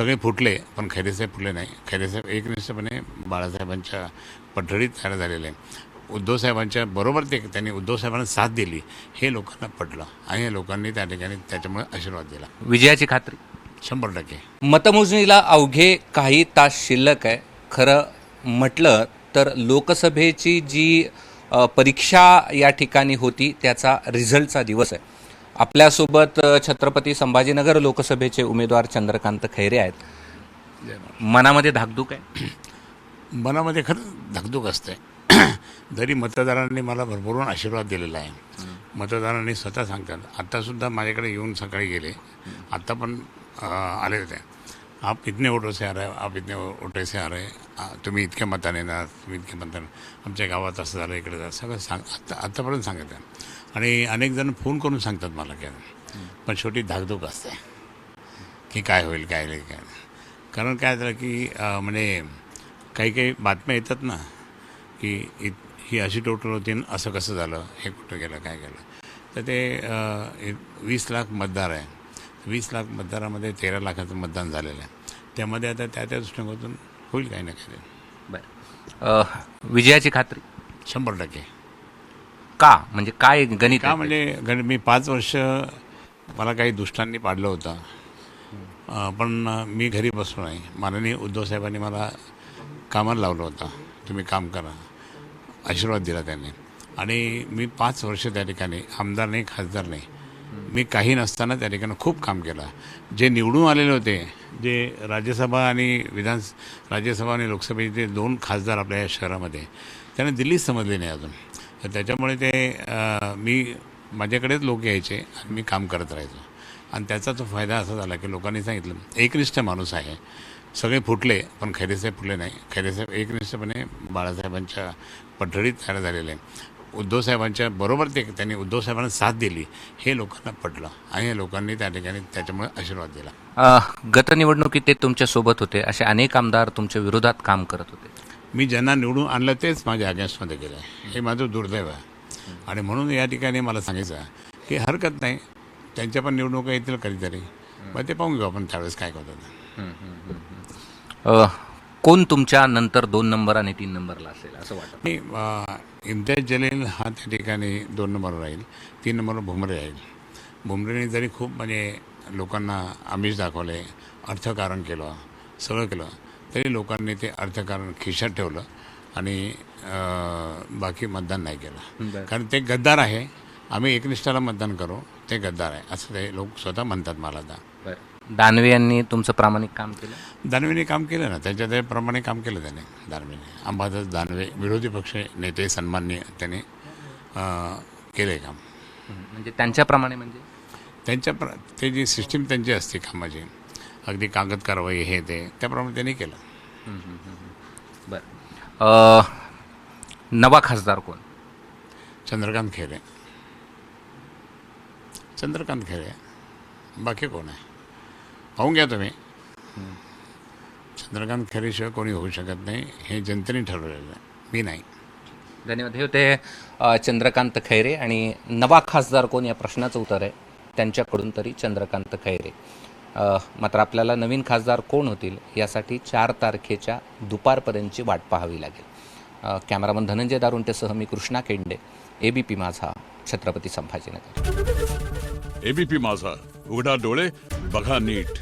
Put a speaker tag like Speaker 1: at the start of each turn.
Speaker 1: सगळे फुटले पण खैरेसाहेब फुटले नाही. खैरेसाहेब एकनिष्ठपणे बाळासाहेबांच्या पठडीत तयार झालेले आहे. उद्धवसाहेबांच्या बरोबर ते त्यांनी उद्धवसाहेबांना साथ दिली हे लोकांना पटलं आणि या लोकांनी त्या ठिकाणी त्याच्यामुळे आशीर्वाद दिला.
Speaker 2: विजयाची खात्री?
Speaker 1: शंभर टक्के.
Speaker 2: मतमोजणीला अवघे काही तास शिल्लक आहे. खरं म्हटलं तर लोकसभेची जी परीक्षा या ठिकाणी होती त्याचा रिझल्टचा दिवस आहे. आपल्यासोबत छत्रपती संभाजीनगर लोकसभेचे उमेदवार चंद्रकांत खैरे आहेत. मनामध्ये धाकधूक आहे?
Speaker 1: मनामध्ये खरंच धकधूक असते. जरी मतदारांनी मला भरभरून आशीर्वाद दिलेला आहे. मतदारांनी स्वतः सांगतात आत्तासुद्धा माझ्याकडे येऊन सकाळी गेले. आत्ता पण आले होते. आप इतने वोटों से आ रहे हो, आप इतने वोटे से आ रहे तुम्ही इतक्या मताने येणार तुम्ही इतक्या मताने आमच्या गावात असं झालं इकडे जा सगळं सांग आत्ता आत्तापर्यंत सांगत आहे. आणि अनेक जण फोन करून सांगतात मला की पण शेवटी धाकधूक असते. की काय होईल काय नाही काय नाही. कारण काय झालं की म्हणजे काही काही बातम्या येतात ना की इत- ही अशी टोटल होती आणि असं कसं झालं हे कुठं गेलं काय गेलं. तर ते वीस लाख मतदार आहे. वीस लाख मतदारामध्ये तेरा लाखाचं मतदान झालेलं आहे. त्यामध्ये आता त्या त्या दृष्टिकोनातून होईल काही ना काही.
Speaker 2: बरं. विजयाची खात्री.
Speaker 1: शंभर टक्के.
Speaker 2: का? म्हणजे काय गणित
Speaker 1: का? म्हणजे गण मी पाच वर्ष मला काही दुष्टांनी पाडलं होतं. पण मी घरी बसलो नाही माननीय उद्धवसाहेबांनी मला कामाला लावलं होतं. तुम्ही काम करा. आशीर्वाद दिला त्यांनी. आणि मी पाच वर्ष त्या ठिकाणी आमदार नाही खासदार नाही. मी काही नसताना त्या ठिकाणी खूप काम केलं. जे निवडून आलेले होते जे राज्यसभा आणि विधान राज्यसभा आणि लोकसभेचे दोन खासदार आपल्या या शहरामध्ये त्यांना दिल्लीच समजले नाही अजून. तर त्याच्यामुळे ते मी माझ्याकडेच लोक यायचे आणि मी काम करत राहायचो. आणि त्याचा तो फायदा असा झाला की लोकांनी सांगितलं एकनिष्ठ माणूस आहे. सगळे फुटले पण खैरेसाहेब फुटले नाही. खैरेसाहेब एकनिष्ठपणे बाळासाहेबांच्या पठडीत तयार झालेले. आहे. उद्धवसाहेबांच्या बरोबर ते त्यांनी उद्धवसाहेबांना साथ दिली. हे लोकांना पटलं आणि या लोकांनी त्या ठिकाणी त्याच्यामुळे आशीर्वाद दिला.
Speaker 2: अ, गत निवडणुकीत ते तुमच्यासोबत होते. असे अनेक आमदार तुमच्या विरोधात काम करत होते.
Speaker 1: मी ज्यांना निवडून आणलं तेच माझ्या अगेन्स्टमध्ये आहे हे माझं दुर्दैव आहे. आणि म्हणून या ठिकाणी मला सांगायचं की हरकत नाही. त्यांच्या पण निवडणुका येतील कधीतरी. मग ते पाहून घेऊ आपण त्यावेळेस काय करतात.
Speaker 2: अ, कोण तुमच्या नंतर दोन नंबर आणि तीन नंबरला असेल असं वाटतं?
Speaker 1: मी इम्तियाज जलील हा त्या ठिकाणी दोन नंबरवर राहील तीन नंबरवर भुमरे राहील. भुमरेने जरी खूप म्हणजे लोकांना आमिष दाखवले अर्थकारण केलं सगळं केलं तरी लोकांनी ते अर्थकारण खिशात ठेवलं आणि बाकी मतदान नाही केलं. कारण ते गद्दार आहे. आम्ही एकनिष्ठाला मतदान करू ते गद्दार आहे. असं ते लोक स्वतः म्हणतात मला आता
Speaker 2: दानवे यांनी तुमचं प्रामाणिक काम केलं?
Speaker 1: दानवेने काम केलं ना त्याच्या त्याप्रमाणे काम केलं त्याने दानवेने. अंबादास दानवे विरोधी पक्ष नेते सन्माननीय त्याने केले काम.
Speaker 2: म्हणजे त्यांच्याप्रमाणे म्हणजे?
Speaker 1: त्यांच्या प्र ते जी सिस्टीम त्यांची असते कामाची अगदी कागद कारवाई हे ते त्याप्रमाणे त्यांनी केलं.
Speaker 2: बरं. नवा खासदार कोण?
Speaker 1: चंद्रकांत खेरे. चंद्रकांत खेरे. बाकी कोण आहे? पाहून घ्या तुम्ही. चंद्रकांत खेरेशिवाय कोणी होऊ शकत नाही हे जनतेने ठरवलेलं आहे. मी नाही.
Speaker 2: धन्यवाद. हे होते चंद्रकांत खैरे आणि नवा खासदार कोण या प्रश्नाचं उत्तर आहे? त्यांच्याकडून तरी चंद्रकांत खैरे. मात्र आपल्याला नवीन खासदार कोण होतील यासाठी चार तारखेच्या दुपारपर्यंतची वाट पाहावी लागेल. कॅमेरामन धनंजय दारुंटेसह मी कृष्णा केंडे एबीपी माझा छत्रपती संभाजीनगर.
Speaker 3: एबीपी माझा उघडा डोळे बघा नीट.